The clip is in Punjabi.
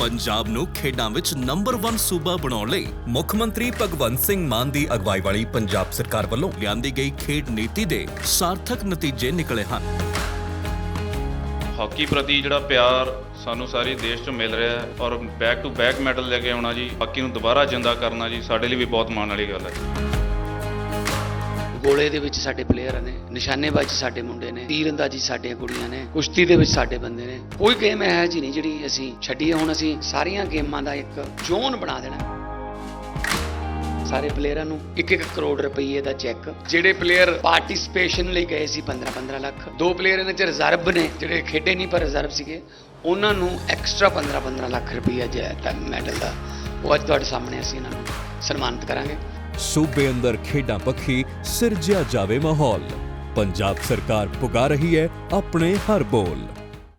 ਪੰਜਾਬ ਨੂੰ ਖੇਡਾਂ ਵਿੱਚ ਨੰਬਰ 1 ਸੂਬਾ ਬਣਾਉਣ ਲਈ ਮੁੱਖ ਮੰਤਰੀ ਭਗਵੰਤ ਸਿੰਘ ਮਾਨ ਦੀ ਅਗਵਾਈ ਵਾਲੀ ਪੰਜਾਬ ਸਰਕਾਰ ਵੱਲੋਂ ਲਿਆਂਦੀ ਗਈ ਖੇਡ ਨੀਤੀ ਦੇ ਸਾਰਥਕ ਨਤੀਜੇ ਨਿਕਲੇ ਹਨ। ਹਾਕੀ ਪ੍ਰਤੀ ਜਿਹੜਾ ਪਿਆਰ ਸਾਨੂੰ ਸਾਰੇ ਦੇਸ਼ 'ਚ ਮਿਲ ਰਿਹਾ ਹੈ ਔਰ ਬੈਕ ਟੂ ਬੈਕ ਮੈਡਲ ਲੈ ਕੇ ਆਉਣਾ ਜੀ, ਹਾਕੀ ਨੂੰ ਦੁਬਾਰਾ ਜਿੰਦਾ ਕਰਨਾ ਜੀ, ਸਾਡੇ ਲਈ ਵੀ ਬਹੁਤ ਮਾਣ ਵਾਲੀ ਗੱਲ ਹੈ। ਗੋਲੇ ਦੇ ਵਿੱਚ ਸਾਡੇ ਪਲੇਅਰ ਨੇ, ਨਿਸ਼ਾਨੇਬਾਜ਼ੀ ਸਾਡੇ ਮੁੰਡੇ ਨੇ, ਤੀਰਅੰਦਾਜ਼ੀ ਸਾਡੀਆਂ ਕੁੜੀਆਂ ਨੇ, ਕੁਸ਼ਤੀ ਦੇ ਵਿੱਚ ਸਾਡੇ ਬੰਦੇ ਨੇ। ਕੋਈ ਗੇਮ ਹੈ ਜੀ ਨਹੀਂ ਜਿਹੜੀ ਅਸੀਂ ਛੱਡੀਏ, ਹੁਣ ਅਸੀਂ ਸਾਰੀਆਂ ਗੇਮਾਂ ਦਾ ਇੱਕ ਜ਼ੋਨ ਬਣਾ ਦੇਣਾ। ਸਾਰੇ ਪਲੇਅਰਾਂ ਨੂੰ 1-1 ਕਰੋੜ ਰੁਪਏ ਦਾ ਚੈੱਕ ਜਿਹੜੇ ਪਲੇਅਰ ਪਾਰਟਿਸਿਪੇਸ਼ਨ ਲਈ ਗਏ ਸੀ 15-15 ਲੱਖ, ਦੋ ਪਲੇਅਰ ਇਹਨਾਂ ਚ ਰਿਜ਼ਰਵ ਨੇ, ਜਿਹੜੇ ਖੇਡੇ ਨਹੀਂ ਪਰ ਰਿਜ਼ਰਵ ਸੀਗੇ, ਉਹਨਾਂ ਨੂੰ ਐਕਸਟਰਾ 15-15 ਲੱਖ ਰੁਪਏ ਜਿਹੜਾ ਮੈਡਲ ਦਾ। ਉਹ ਅੱਜ ਤੁਹਾਡੇ ਸਾਹਮਣੇ ਅਸੀਂ ਇਹਨਾਂ ਨੂੰ ਸਨਮਾਨਿਤ ਕਰਾਂਗੇ। ਸੂਬੇ ਅੰਦਰ ਖੇਡਾਂ ਪੱਖੀ ਸਿਰਜਿਆ ਜਾਵੇ ਮਾਹੌਲ। ਪੰਜਾਬ ਸਰਕਾਰ ਪੁਗਾ ਰਹੀ ਹੈ ਆਪਣੇ ਹਰ ਬੋਲ।